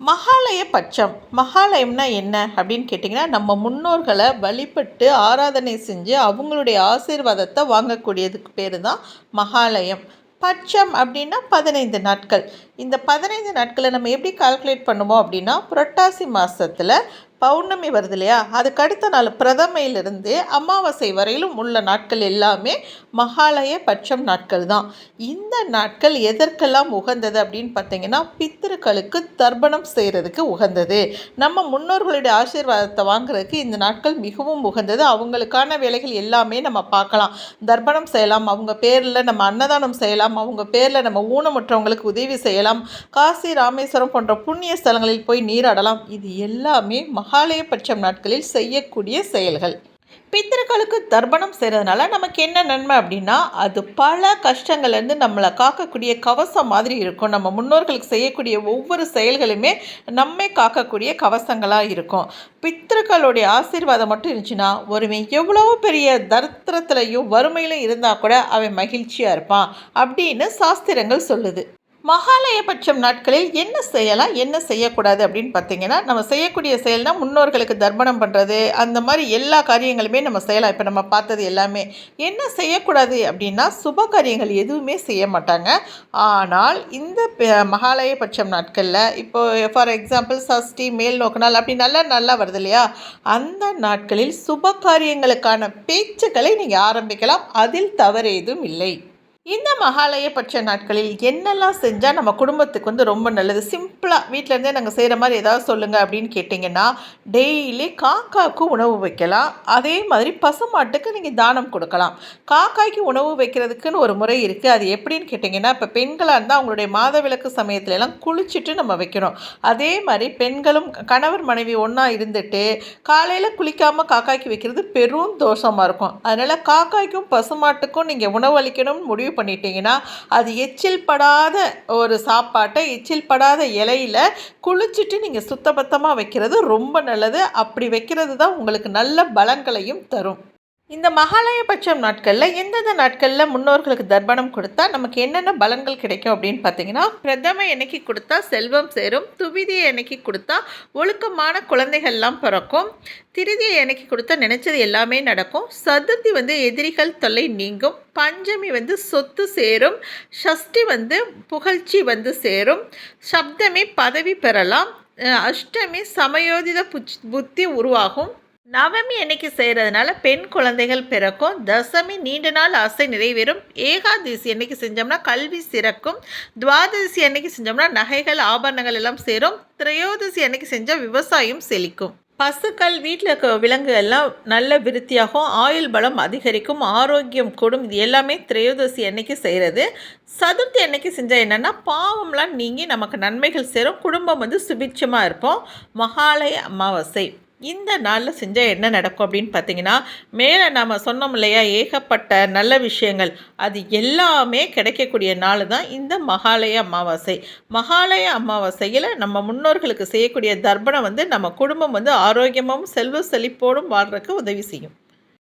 மகாலய பட்சம் மகாலயம்னா என்ன அப்படின்னு கேட்டிங்கன்னா நம்ம முன்னோர்களை வழிபட்டு ஆராதனை செஞ்சு அவங்களுடைய ஆசீர்வாதத்தை வாங்கக்கூடியதுக்கு பேர் தான் மகாலயம். பட்சம் அப்படின்னா பதினைந்து நாட்கள். இந்த பதினைந்து நாட்களை நம்ம எப்படி கால்குலேட் பண்ணுவோம் அப்படின்னா புரட்டாசி மாதத்தில் பௌர்ணமி வருது இல்லையா? அதுக்கு அடுத்த நாள் பிரதமையிலிருந்து அமாவாசை வரையிலும் உள்ள நாட்கள் எல்லாமே மகாலய பட்சம் நாட்கள் தான். இந்த நாட்கள் எதற்கெல்லாம் உகந்தது அப்படின்னு பார்த்தீங்கன்னா பித்திருக்களுக்கு தர்ப்பணம் செய்கிறதுக்கு உகந்தது. நம்ம முன்னோர்களுடைய ஆசீர்வாதத்தை வாங்குறதுக்கு இந்த நாட்கள் மிகவும் உகந்தது. அவங்களுக்கான வேலைகள் எல்லாமே நம்ம பார்க்கலாம். தர்ப்பணம் செய்யலாம் அவங்க பேரில் நம்ம அன்னதானம் செய்யலாம் அவங்க பேரில் நம்ம ஊனமுற்றவங்களுக்கு உதவி செய்யலாம். காசி ராமேஸ்வரம் போன்ற புண்ணிய ஸ்தலங்களில் போய் நீராடலாம். இது எல்லாமே மகாலயபட்சம் நாட்களில் செய்யக்கூடிய செயல்கள். பித்திருக்களுக்கு தர்ப்பணம் செய்கிறதுனால நமக்கு என்ன நன்மை அப்படின்னா அது பல கஷ்டங்கள்லேருந்து நம்மளை காக்கக்கூடிய கவசம் மாதிரி இருக்கும். நம்ம முன்னோர்களுக்கு செய்யக்கூடிய ஒவ்வொரு செயல்களுமே நம்மை காக்கக்கூடிய கவசங்களாக இருக்கும். பித்திருக்களுடைய ஆசீர்வாதம் மட்டும் இருந்துச்சுன்னா ஒருவன் எவ்வளோ பெரிய தரித்திரத்துலையும் வறுமையிலும் இருந்தால் கூட அவன் மகிழ்ச்சியாக இருப்பான் அப்படின்னு சாஸ்திரங்கள் சொல்லுது. மகாலயபட்சம் நாட்களில் என்ன செய்யலாம் என்ன செய்யக்கூடாது அப்படின்னு பார்த்தீங்கன்னா நம்ம செய்யக்கூடிய செயல்னால் முன்னோர்களுக்கு தர்ப்பணம் பண்ணுறது அந்த மாதிரி எல்லா காரியங்களுமே நம்ம செய்யலாம். இப்போ நம்ம பார்த்தது எல்லாமே. என்ன செய்யக்கூடாது அப்படின்னா சுப காரியங்கள் எதுவுமே செய்ய மாட்டாங்க. ஆனால் இந்த மகாலயபட்சம் நாட்களில் இப்போ ஃபார் எக்ஸாம்பிள் சஷ்டி மேல் நோக்கினால் அப்படி நல்லா நல்லா வருது இல்லையா? அந்த நாட்களில் சுப காரியங்களுக்கான பேச்சுக்களை நீங்கள் ஆரம்பிக்கலாம். அதில் தவறு எதுவும் இல்லை. இந்த மகாலயபட்ச நாட்களில் என்னெல்லாம் செஞ்சால் நம்ம குடும்பத்துக்கு வந்து ரொம்ப நல்லது? சிம்பிளாக வீட்டிலேருந்தே நாங்கள் செய்கிற மாதிரி ஏதாவது சொல்லுங்கள் அப்படின்னு கேட்டிங்கன்னா டெய்லி காக்காவுக்கு உணவு வைக்கலாம். அதே மாதிரி பசுமாட்டுக்கு நீங்கள் தானம் கொடுக்கலாம். காக்காய்க்கு உணவு வைக்கிறதுக்குன்னு ஒரு முறை இருக்குது அது எப்படின்னு கேட்டிங்கன்னா இப்போ பெண்களாக இருந்தால் அவங்களுடைய மாதவிலக்கு சமயத்துலலாம் குளிச்சுட்டு நம்ம வைக்கணும். அதே மாதிரி பெண்களும் கணவர் மனைவி ஒன்றா இருந்துட்டு காலையில் குளிக்காமல் காக்காய்க்கு வைக்கிறது பெரும் தோஷமாக இருக்கும். அதனால் காக்காய்க்கும் பசுமாட்டுக்கும் நீங்கள் உணவளிக்கணும்னு முடிவு பண்ணிட்டீங்கன்னா அது எச்சில் படாத ஒரு சாப்பாட்டை எச்சில் படாத இலையில் குளிச்சுட்டு நீங்கள் சுத்தபத்தமாக வைக்கிறது ரொம்ப நல்லது. அப்படி வைக்கிறது தான் உங்களுக்கு நல்ல பலன்களையும் தரும். இந்த மகாலயபட்சம் நாட்களில் எந்தெந்த நாட்களில் முன்னோர்களுக்கு தர்ப்பணம் கொடுத்தா நமக்கு என்னென்ன பலன்கள் கிடைக்கும் அப்படின்னு பார்த்தீங்கன்னா பிரதம என்னைக்கு கொடுத்தா செல்வம் சேரும் துவிதியை என்னைக்கு கொடுத்தா ஒழுக்கமான குழந்தைகள்லாம் பிறக்கும் திருதியை என்னைக்கு கொடுத்தா நினச்சது எல்லாமே நடக்கும் சதுர்த்தி வந்து எதிரிகள் தொல்லை நீங்கும் பஞ்சமி வந்து சொத்து சேரும் ஷஷ்டி வந்து புகழ்ச்சி வந்து சேரும் சப்தமி பதவி பெறலாம் அஷ்டமி சமயோதித புச் புத்தி உருவாகும் நவமி அன்னைக்கு செய்கிறதுனால பெண் குழந்தைகள் பிறக்கும். தசமி நீண்ட நாள் ஆசை நிறைவேறும். ஏகாதசி அன்னைக்கு செஞ்சோம்னா கல்வி சிறக்கும். துவாதசி அன்னைக்கு செஞ்சோம்னா நகைகள் ஆபரணங்கள் எல்லாம் சேரும். திரையோதசி அன்னைக்கு செஞ்சால் விவசாயம் செழிக்கும். பசுக்கள் வீட்டில் இருக்க விலங்குகள்லாம் நல்ல விருத்தியாகும். ஆயுள் பலம் அதிகரிக்கும். ஆரோக்கியம் கூடும். இது எல்லாமே திரையோதசி அன்னைக்கு செய்கிறது சதுர்த்தி அன்னைக்கு செஞ்சால் என்னென்னா பாவம்லாம் நீங்கி நமக்கு நன்மைகள் சேரும். குடும்பம் வந்து சுபிட்சமாக இருப்போம். மகாலய அமாவாசை. இந்த நாளில் செஞ்சால் என்ன நடக்கும் அப்படின்னு பார்த்தீங்கன்னா மேலே நாம் சொன்னோம் இல்லையா ஏகப்பட்ட நல்ல விஷயங்கள். அது எல்லாமே கிடைக்கக்கூடிய நாள் தான் இந்த மகாலய அமாவாசை. மகாலய அமாவாசையில் நம்ம முன்னோர்களுக்கு செய்யக்கூடிய தர்ப்பணம் வந்து நம்ம குடும்பம் வந்து ஆரோக்கியமும் செல்வ செழிப்போடும் வாழ்கிறதுக்கு உதவி செய்யும்.